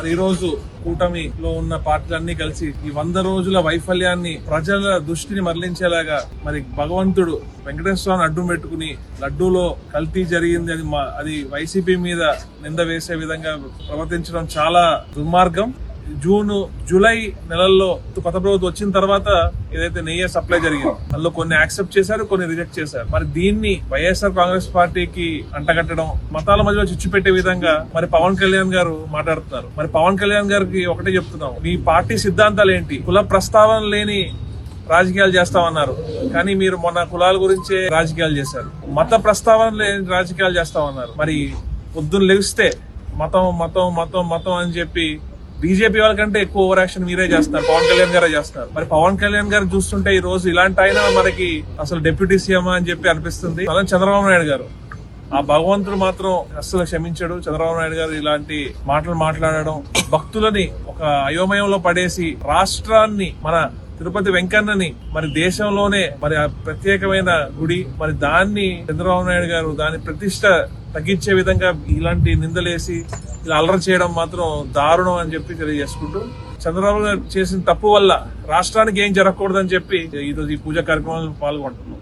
మరి ఈ రోజు కూటమిలో ఉన్న పార్టీలన్నీ కలిసి ఈ వంద రోజుల వైఫల్యాన్ని ప్రజల దృష్టిని మరలించేలాగా మరి భగవంతుడు వెంకటేశ్వరాన్ని అడ్డు పెట్టుకుని లడ్డూలో కల్తీ జరిగింది అది మా- అది వైసీపీ మీద నింద వేసే విధంగా ప్రవర్తించడం చాలా దుర్మార్గం. జూన్ జూలై నెలల్లో కొత్త ప్రభుత్వం వచ్చిన తర్వాత ఏదైతే నెయ్యి సప్లై జరిగింది అందులో కొన్ని యాక్సెప్ట్ చేశారు కొన్ని రిజెక్ట్ చేశారు. మరి దీన్ని వైఎస్ఆర్ కాంగ్రెస్ పార్టీకి అంటగట్టడం మతాల మధ్యలో చిచ్చు పెట్టే విధంగా మరి పవన్ కళ్యాణ్ గారు మాట్లాడుతున్నారు. మరి పవన్ కళ్యాణ్ గారికి ఒకటే చెప్తున్నాం మీ పార్టీ సిద్ధాంతాలు ఏంటి? కుల ప్రస్తావన లేని రాజకీయాలు చేస్తామన్నారు. కానీ మీరు మొన్న కులాల గురించే రాజకీయాలు చేశారు. మత ప్రస్తావన లేని రాజకీయాలు చేస్తామన్నారు. మరి పొద్దున్న లెగిస్తే మతం మతం మతం మతం అని చెప్పి బీజేపీ వాళ్ళకంటే ఎక్కువ ఓవర్ యాక్షన్ మీరే చేస్తున్నారు పవన్ కళ్యాణ్ గారే చేస్తున్నారు మరి పవన్ కళ్యాణ్ గారు చూస్తుంటే ఈ రోజు ఇలాంటి ఆయన మనకి అసలు డిప్యూటీ సీఎం అని చెప్పి అనిపిస్తుంది. అలా చంద్రబాబు నాయుడు గారు. ఆ భగవంతుడు మాత్రం అస్సలు క్షమించాడు. చంద్రబాబు నాయుడు గారు ఇలాంటి మాటలు మాట్లాడడం భక్తులని ఒక అయోమయంలో పడేసి రాష్ట్రాన్ని మన తిరుపతి వెంకన్నని మరి దేశంలోనే మరి ఆ ప్రత్యేకమైన గుడి మరి దాన్ని చంద్రబాబు నాయుడు గారు దాని ప్రతిష్ట తగ్గించే విధంగా ఇలాంటి నిందలేసి ఇలా అల్లరి చేయడం మాత్రం దారుణం అని చెప్పి తెలియజేసుకుంటూ చంద్రబాబు గారు చేసిన తప్పు వల్ల రాష్ట్రానికి ఏం జరగకూడదని చెప్పి ఈరోజు ఈ పూజ కార్యక్రమాలు పాల్గొంటున్నాం.